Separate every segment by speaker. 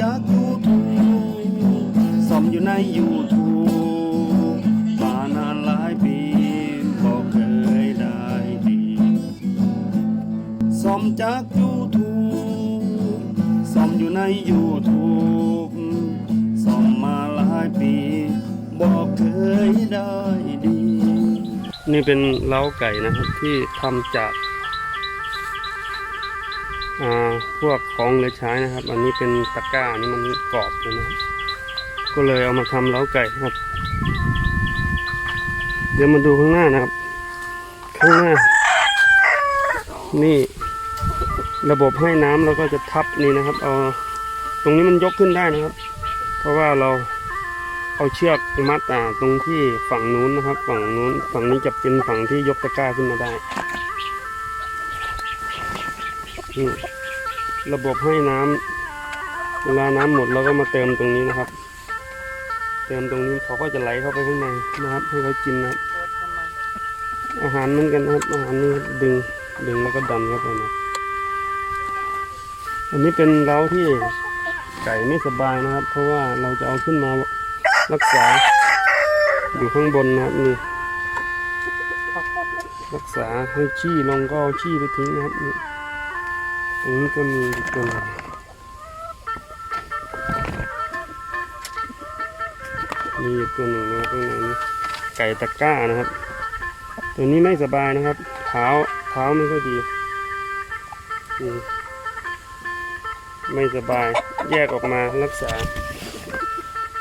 Speaker 1: จากยูทูซ่อมอยู่ในยูทูมานานหลายปีบอกเคยได้ดีซ่อมจากยูทูซ่อมอยู่ในยูทูซ่อมมาหลายปีบอกเคยได้ดี นี่เป็นเล้าไก่นะครับที่ทำจาก พวกของเหลือใช้นะครับ อันนี้เป็นตะกร้าอันนี่มันกรอบเลยนะครับก็เลยเอามาทำเล้าไก่นะครับ เดี๋ยวมาดูข้างหน้านะครับ ข้างหน้า นี่ระบบให้น้ำเราก็จะทับนี่นะครับ เอาตรงนี้มันยกขึ้นได้นะครับ เพราะว่าเราเอาเชือกมัดอ่าตรงที่ฝั่งนู้นนะครับ ฝั่งนู้นฝั่งนี้จะเป็นฝั่งที่ยกตะกร้าขึ้นมาได้ ระบบให้น้ำเวลาน้ำหมดเราก็มาเติมตรงนี้นะครับ เติมตรงนี้เขาก็จะไหลเข้าไปข้างในนะครับ ให้เขากินนะครับอาหารเหมือนกันนะครับอาหารนี่ดึงดึงแล้วก็ดันเข้าไปนะอันนี้เป็นเล้าที่ไก่ไม่สบายนะครับ เพราะว่าเราจะเอาขึ้นมารักษา อยู่ข้างบนนะครับนี่รักษาให้ขี้ลงก็เอาขี้ไปทิ้งนะครับนี่ ตรงนี้ก็มีอีกตัวนึงมีอีกตัวหนึ่งนะครับข้างในนี้ไก่ตะก้านะครับ ตัวนี้ไม่สบายนะครับ เท้าเท้าไม่ค่อยดีไม่สบายแยกออกมารักษา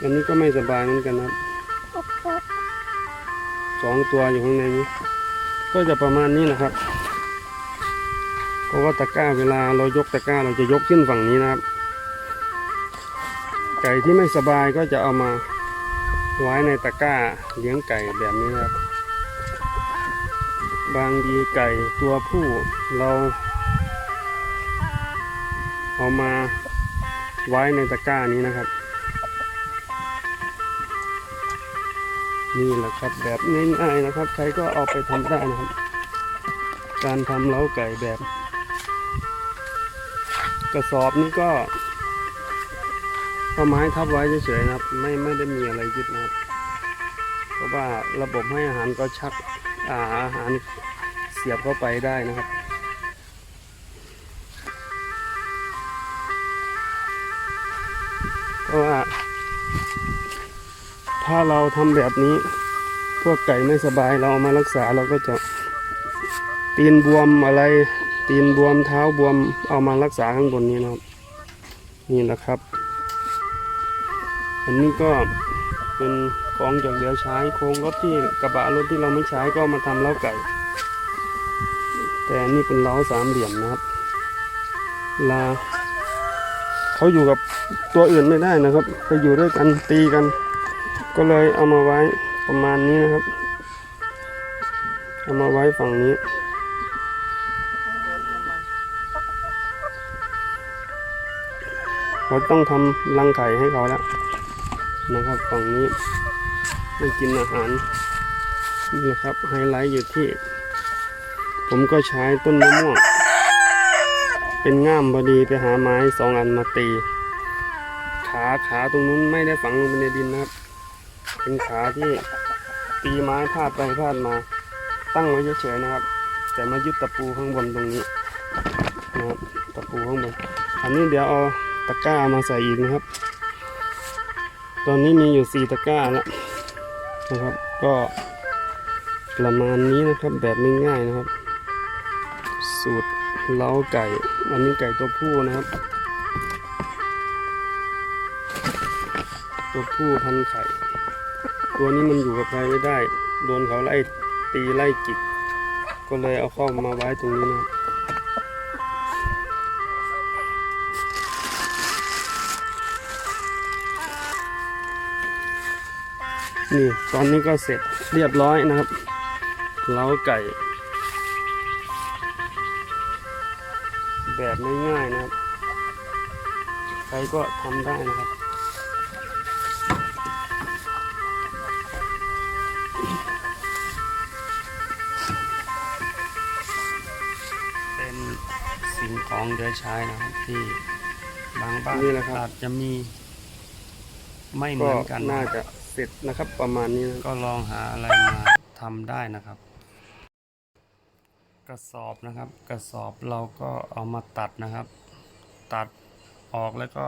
Speaker 1: อันนี้ก็ไม่สบายเหมือนกันนะครับสองตัวอยู่ข้างในนี้ ก็จะประมาณนี้นะครับ เพราะว่าตะกร้าเวลาเรายกตะกร้าเราจะยกขึ้นฝั่งนี้นะครับ ไก่ที่ไม่สบายก็จะเอามาไว้ในตะกร้าเลี้ยงไก่แบบนี้นะครับ บางทีไก่ตัวผู้เราเอามาไว้ในตะกร้านี้นะครับ นี่แหละครับแบบง่ายๆนะครับ ใครก็เอาไปทำได้นะครับ การทำเล้าไก่แบบ กระสอบนี้ก็เอาไม้ทับไว้เฉยๆนะครับ ไม่ไม่ได้มีอะไรยึดนะครับ เพราะว่าระบบให้อาหารก็ชักอาอาหารเสียบเข้าไปได้นะครับเพราะว่าถ้าเราทำแบบนี้ พวกไก่ไม่สบายเราเอามารักษาเราก็จะตีนบวมอะไร ตีนบวมเท้าบวมเอามารักษาข้างบนนี้นะครับ นี่แหละครับ อันนี้ก็เป็นของจากเหลือใช้โครงรถที่กระบะรถที่เราไม่ใช้ก็มาทำเล้าไก่ แต่นี่เป็นเล้าสามเหลี่ยมนะครับลาเขาอยู่กับตัวอื่นไม่ได้นะครับไปอยู่ด้วยกันตีกัน ก็เลยเอามาไว้ประมาณนี้นะครับ เอามาไว้ฝั่งนี้ เราต้องทำรังไข่ให้เขาแล้วนะครับฝั่งนี้ให้กินอาหารนี่แหละครับไฮไลท์อยู่ที่ ผมก็ใช้ต้นมะม่วงเป็นง่ามพอดีไปหาไม้สองอันมาตี ขาขาตรงนู้นไม่ได้ฝังลงไปในดินนะครับ เป็นขาที่ตีไม้พาดไปพาดมา ตั้งไว้เฉยๆนะครับ แต่มายึดตะปูข้างบนตรงนี้นะครับตะปูข้างบนอันนี้เดี๋ยวเอา ตะกร้ามาใส่อีกนะครับ ตอนนี้มีอยู่สี่ตะกร้าแล้วนะครับ ก็ประมาณนี้นะครับแบบง่ายๆนะครับ สูตรเล้าไก่ อันนี้ไก่ตัวผู้นะครับ ตัวผู้พันไข่ ตัวนี้มันอยู่กับใครไม่ได้ โดนเขาไล่ตีไล่จิกก็เลยเอาเข้ามาไว้ตรงนี้นะครับ นี่ตอนนี้ก็เสร็จเรียบร้อยนะครับเล้าไก่ แบบง่ายๆนะครับ ใครก็ทำได้นะครับเป็นสิ่งของเหลือใช้นะครับที่
Speaker 2: บางบ้าน
Speaker 1: นี่แหละครับ
Speaker 2: อาจจะมีไม่เห
Speaker 1: ก็
Speaker 2: มือนกัน
Speaker 1: น่าจะ เสร็จนะครับ ประมาณนี้นะ
Speaker 2: ก็ลองหาอะไรมาทำได้นะครับ กระสอบนะครับ กระสอบเราก็เอามาตัดนะครับ ตัดออกแล้วก็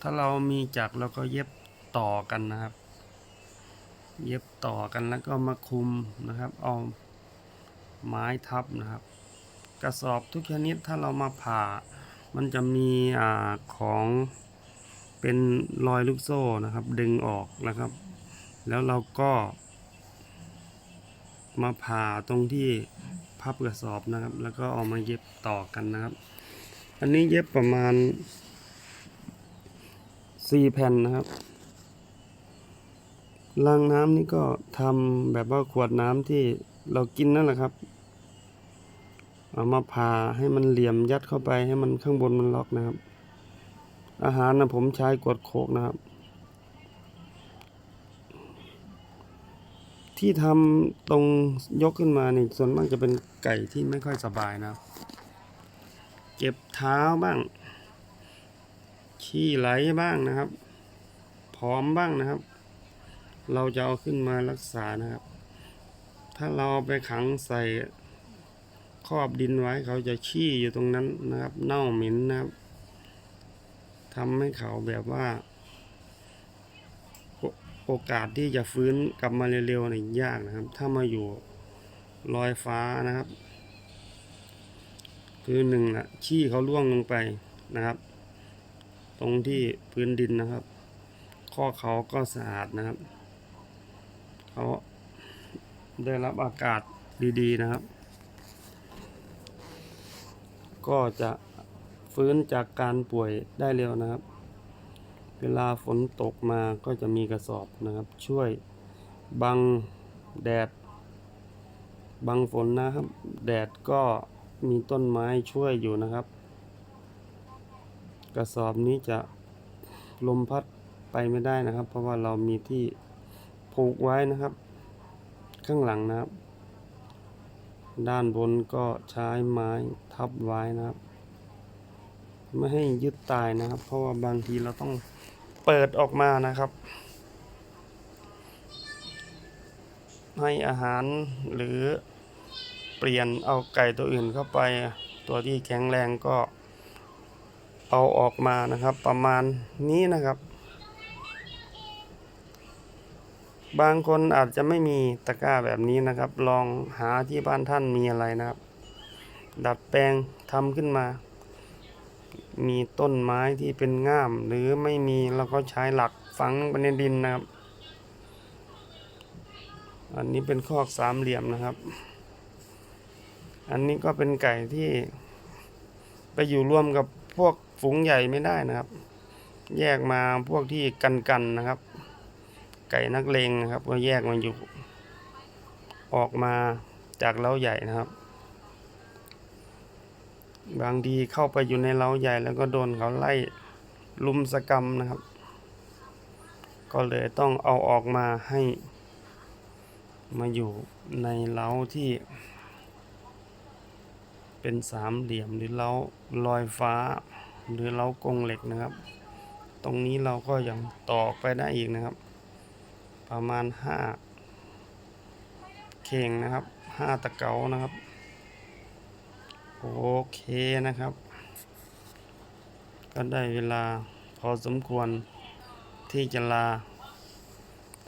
Speaker 2: ถ้าเรามีจักรเราก็เย็บต่อกันนะครับ เย็บต่อกันแล้วก็มาคุมนะครับ เอาไม้ทับนะครับ กระสอบทุกชนิดถ้าเรามาผ่า มันจะมีอของ เป็นรอยลูกโซ่นะครับ ดึงออกนะครับ แล้วเราก็ มาผ่าตรงที่พับกระสอบนะครับ แล้วก็เอามาเย็บต่อกันนะครับ อันนี้เย็บประมาณสี่แผ่นนะครับรางน้ำนี่ก็ทำแบบว่าขวดน้ำที่เรากินนั่นแหละครับเอามาผ่าให้มันเหลี่ยมยัดเข้าไปให้มันข้างบนมันล็อกนะครับ อาหารนะผมใช้กวดโคกนะครับ ที่ทำตรงยกขึ้นมานี่ส่วนมากจะเป็นไก่ที่ไม่ค่อยสบายนะครับ เจ็บเท้าบ้าง ขี้ไหลบ้างนะครับผอมบ้างนะครับ เราจะเอาขึ้นมารักษานะครับ ถ้าเราเอาไปขังใส่ครอบดินไว้เขาจะขี้อยู่ตรงนั้นนะครับ เน่าเหม็นนะครับ ทำให้เขาแบบว่าโอโอกาสที่จะฟื้นกลับมาเร็วๆเนี่ยยากนะครับ ถ้ามาอยู่ลอยฟ้านะครับ คือหนึ่งละขี้เขาล่วงลงไปนะครับ ตรงที่พื้นดินนะครับ ข้อเขาก็สะอาดนะครับ เขาได้รับอากาศดีๆนะครับ ก็จะ ฟื้นจากการป่วยได้เร็วนะครับ เวลาฝนตกมาก็จะมีกระสอบนะครับ ช่วยบังแดด บังฝนนะครับ แดดก็มีต้นไม้ช่วยอยู่นะครับ กระสอบนี้จะลมพัดไปไม่ได้นะครับ เพราะว่าเรามีที่ผูกไว้นะครับ ข้างหลังนะครับ ด้านบนก็ใช้ไม้ทับไว้นะครับ ไม่ให้ยึดตายนะครับ เพราะว่าบางทีเราต้องเปิดออกมานะครับ ให้อาหารหรือเปลี่ยนเอาไก่ตัวอื่นเข้าไป ตัวที่แข็งแรงก็เอาออกมานะครับ ประมาณนี้นะครับ บางคนอาจจะไม่มีตะกร้าแบบนี้นะครับ ลองหาที่บ้านท่านมีอะไรนะครับ ดัดแปลงทำขึ้นมา มีต้นไม้ที่เป็นง่าม หรือไม่มีเราก็ใช้หลักฝังไปในดินนะครับ อันนี้เป็นคอกสามเหลี่ยมนะครับ อันนี้ก็เป็นไก่ที่ ไปอยู่ร่วมกับพวกฝูงใหญ่ไม่ได้นะครับ แยกมาพวกที่กันกันๆนะครับ ไก่นักเลงนะครับ ก็แยกมาอยู่ ออกมาจากเล้าใหญ่นะครับ บางทีเข้าไปอยู่ในเล้าใหญ่แล้วก็โดนเขาไล่ลุมสกรรมนะครับ ก็เลยต้องเอาออกมาให้ มาอยู่ในเล้าที่ เป็นสามเหลี่ยมหรือเล้าลอยฟ้า หรือเล้ากรงเหล็กนะครับ ตรงนี้เราก็ยังต่อไปได้อีกนะครับ ประมาณห้าเข่งนะครับห้าตะเกานะครับ โอเคนะครับ ก็ได้เวลาพอสมควรที่จะลา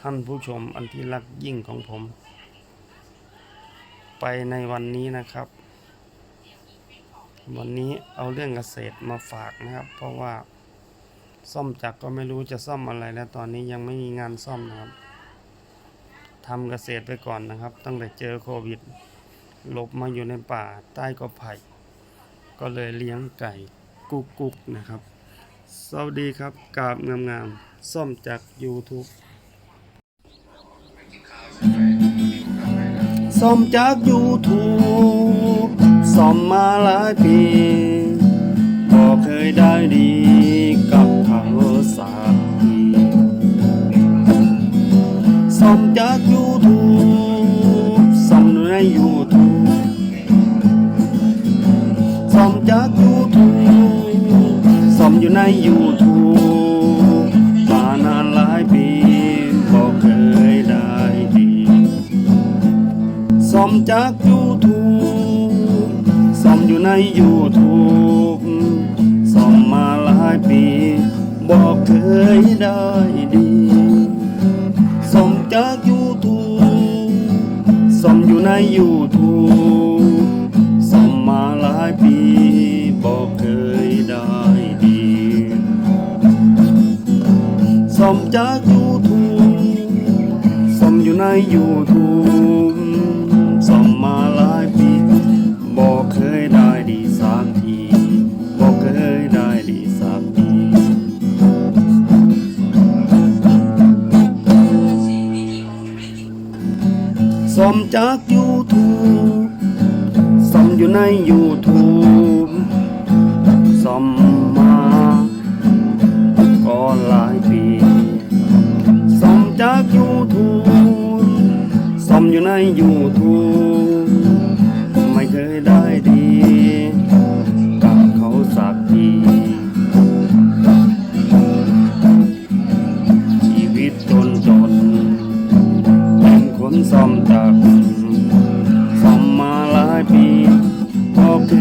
Speaker 2: ท่านผู้ชมอันที่รักยิ่งของผม ไปในวันนี้นะครับ วันนี้เอาเรื่องเกษตรมาฝากนะครับ เพราะว่าซ่อมจักรก็ไม่รู้จะซ่อมอะไรแล้วตอนนี้ยังไม่มีงานซ่อมนะครับทำเกษตรไปก่อนนะครับ ตั้งแต่เจอโควิด หลบมาอยู่ในป่าใต้กอไผ่ ก็เลยเลี้ยงไก่กุกกุกๆนะครับ สวัสดีครับกาบงามๆซ่อมจาก YouTube ซ่อมจาก YouTube ซ่อมมาหลายปีก็เคยได้ดีกับเขาสักทีซ่อมจาก YouTube ซ่อมใน YouTube มอยู่ในยูทูบมานานหลายปีบ่เคยได้ดีสมจากยูทูบสมอยู่ในยูทูบสมมาหลายปีบ่เคยได้ดีสมจากยูทูบสมอยู่ในยูทูบ มจากยูทูบซ่อมอยู่ในยูทูบซ่อมมาหลายปีบอกเคยได้ดีสักทีบอกเคยได้ดีสักทีซ่อมจากยูทูบซ่อมอยู่ในยูทูบ อยู่ถูกไม่เคยได้ดีกับเขาสักทีชีวิตจนจนเป็นคนซ่อมจากซ่อมมาหลายปีก็เค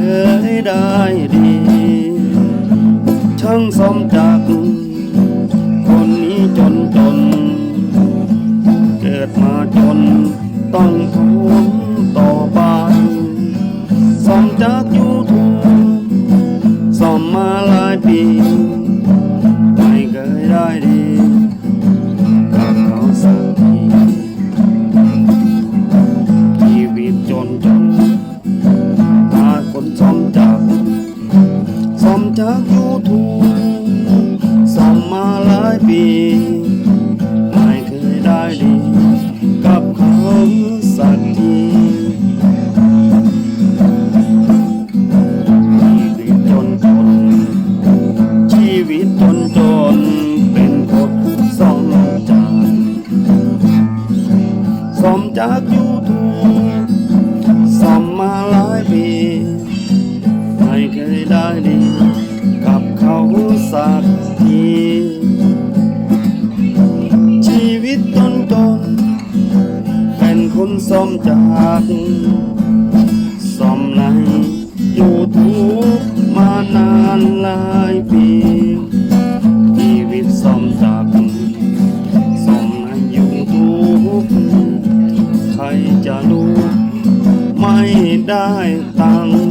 Speaker 2: ยได้ดี จากยูทูบซ่อมมาหลายปีไม่เคยได้ดี กับเขาสักทีชีวิตจนจนเป็นคนซ่อมจากซ่อมในยูทูบมานานหลายปี ไม่ได้ตัง